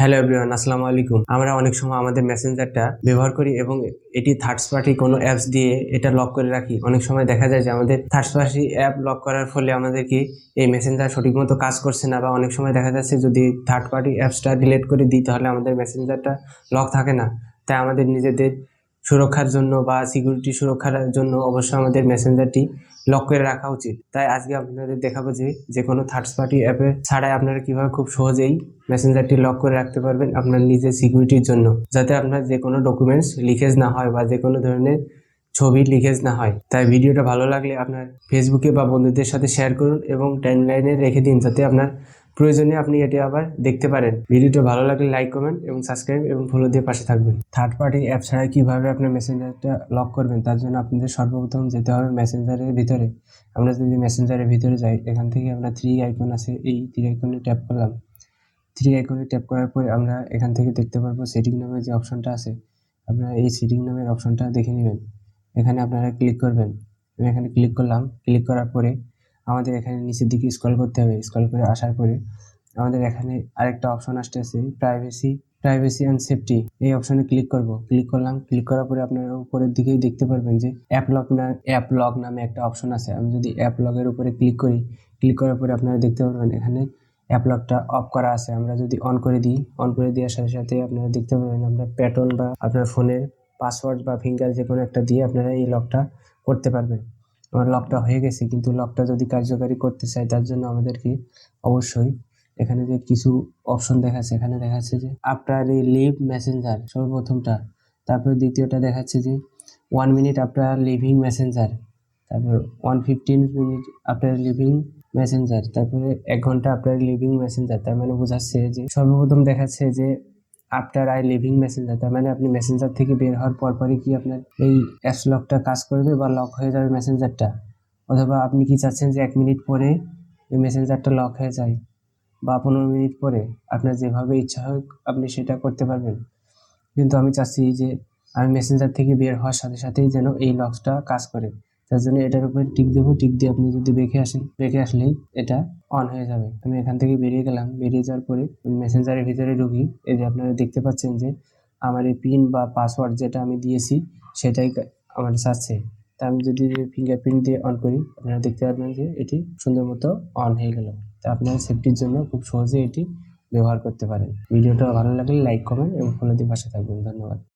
Hello everyone, আসসালামু আলাইকুম। আমরা অনেক সময় আমাদের মেসেঞ্জারটা ব্যবহার করি এবং এটি থার্ড পার্টি কোনো অ্যাপস দিয়ে এটা লক করে রাখি। অনেক সময় দেখা যায় যে আমাদের থার্ড পার্টি অ্যাপ লক করার ফলে আমাদের কি এই মেসেঞ্জার সঠিক মতো কাজ করছে না বা অনেক সময় দেখা যাচ্ছে যদি থার্ড পার্টি অ্যাপসটা ডিলেট করে দিই তাহলে আমাদের মেসেঞ্জারটা লক থাকে না। তাই আমাদের নিজেদের সুরক্ষার জন্য বা সিকিউরিটি সুরক্ষার জন্য অবশ্যই আমাদের মেসেঞ্জারটি লক করে রাখা উচিত। তাই আজকে আপনাদের দেখাবো যে যে কোনো থার্ড পার্টি অ্যাপে ছাড়াই আপনারা কীভাবে খুব সহজেই মেসেঞ্জারটি লক করে রাখতে পারবেন আপনার নিজের সিকিউরিটির জন্য, যাতে আপনার যে কোনো ডকুমেন্টস লিকেজ না হয় বা যে কোনো ধরনের ছবি লিকেজ না হয়। তাই ভিডিওটা ভালো লাগলে আপনার ফেসবুকে বা বন্ধুদের সাথে শেয়ার করুন এবং টাইমলাইনে রেখে দিন, যাতে আপনার প্রয়োজনে আপনি এটি আবার দেখতে পারেন। ভিডিওটা ভালো লাগলে লাইক, কমেন্ট এবং সাবস্ক্রাইব এবং ফলো দিয়ে পাশে থাকবেন। থার্ড পার্টি অ্যাপ ছাড়া কীভাবে আপনার মেসেঞ্জারটা লক করবেন, তার জন্য আপনাদের সর্বপ্রথম যেতে হবে মেসেঞ্জারের ভিতরে। আমরা যদি মেসেঞ্জারের ভিতরে যাই, এখান থেকে আমরা থ্রি আইকন আছে, এই থ্রি আইকনে ট্যাপ করলাম। থ্রি আইকনে ট্যাপ করার পরে আমরা এখান থেকে দেখতে পারব সেটিং নামের যে অপশনটা আছে। আপনারা এই সেটিং নামের অপশনটা দেখে নেবেন। এখানে আপনারা ক্লিক করবেন। আমি এখানে ক্লিক করলাম। ক্লিক করার পরে আমাদের এখানে নিচের দিকে স্ক্রল করতে হবে। স্ক্রল করে আসার পরে আমাদের এখানে আরেকটা অপশন আসতেছে প্রাইভেসি প্রাইভেসি অ্যান্ড সেফটি এই অপশনে ক্লিক করব। ক্লিক করলাম। ক্লিক করার পরে আপনারা উপরের দিকেই দেখতে পারবেন যে অ্যাপ লক না অ্যাপ লক নামে একটা অপশন আছে। আমি যদি অ্যাপ লগের উপরে ক্লিক করি ক্লিক করার পরে আপনারা দেখতে পারবেন এখানে অ্যাপ লকটা অফ করা আছে। আমরা যদি অন করে দিই অন করে দেওয়ার সাথে সাথে আপনারা দেখতে পাবেন আমরা প্যাটার্ন বা আপনার ফোনের পাসওয়ার্ড বা ফিঙ্গার যে কোনো একটা দিয়ে আপনারা এই লকটা করতে পারবেন। আমার লকটা হয়ে গেছে, কিন্তু লকটা যদি কার্যকারী করতে চাই তার জন্য আমাদেরকে অবশ্যই এখানে যে কিছু অপশন দেখাচ্ছে, এখানে দেখাচ্ছে যে আফটার এ লিভ মেসেঞ্জার সর্বপ্রথমটা, তারপর দ্বিতীয়টা দেখাচ্ছে যে one minute after leaving messenger তারপর one fifteen minute after leaving messenger তারপরে এক ঘণ্টা আফটার লিভিং মেসেঞ্জার তার মানে বোঝাচ্ছে যে সর্বপ্রথম দেখাচ্ছে যে আফটার আই লিভিং মেসেঞ্জার তার মানে আপনি মেসেঞ্জার থেকে বের হওয়ার পরপরই কি আপনার এই অ্যাপস লকটা কাজ করবে বা লক হয়ে যাবে মেসেঞ্জারটা অথবা আপনি কি চাচ্ছেন যে এক মিনিট পরে এই মেসেঞ্জারটা লক হয়ে যায় বা পনেরো মিনিট পরে আপনার যেভাবে ইচ্ছা হোক আপনি সেটা করতে পারবেন। কিন্তু আমি চাচ্ছি যে আমি মেসেঞ্জার থেকে বের হওয়ার সাথে সাথেই যেন এই লকটা কাজ করে। তার জন্য এটার উপরে টিক দেবো, টিক দিয়ে আপনি যদি বেঁকে আসেন, বেঁকে আসলেই এটা অন হয়ে যাবে। আমি এখান থেকে বেরিয়ে গেলাম। বেরিয়ে যাওয়ার পরে মেসেঞ্জারের ভিতরে ঢুকি। এই যে আপনারা দেখতে পাচ্ছেন যে আমার এই পিন বা পাসওয়ার্ড যেটা আমি দিয়েছি, সেটাই আমার চাচ্ছে তা আমি যদি ফিঙ্গারপ্রিন্ট দিয়ে অন করি, আপনারা দেখতে পারবেন যে এটি সুন্দর মতো অন হয়ে গেল। তা আপনারা সেফটির জন্য খুব সহজে এটি ব্যবহার করতে পারেন। ভিডিওটা ভালো লাগলে লাইক কমেন্ট এবং ফলো দিয়ে পাশে থাকবেন। ধন্যবাদ।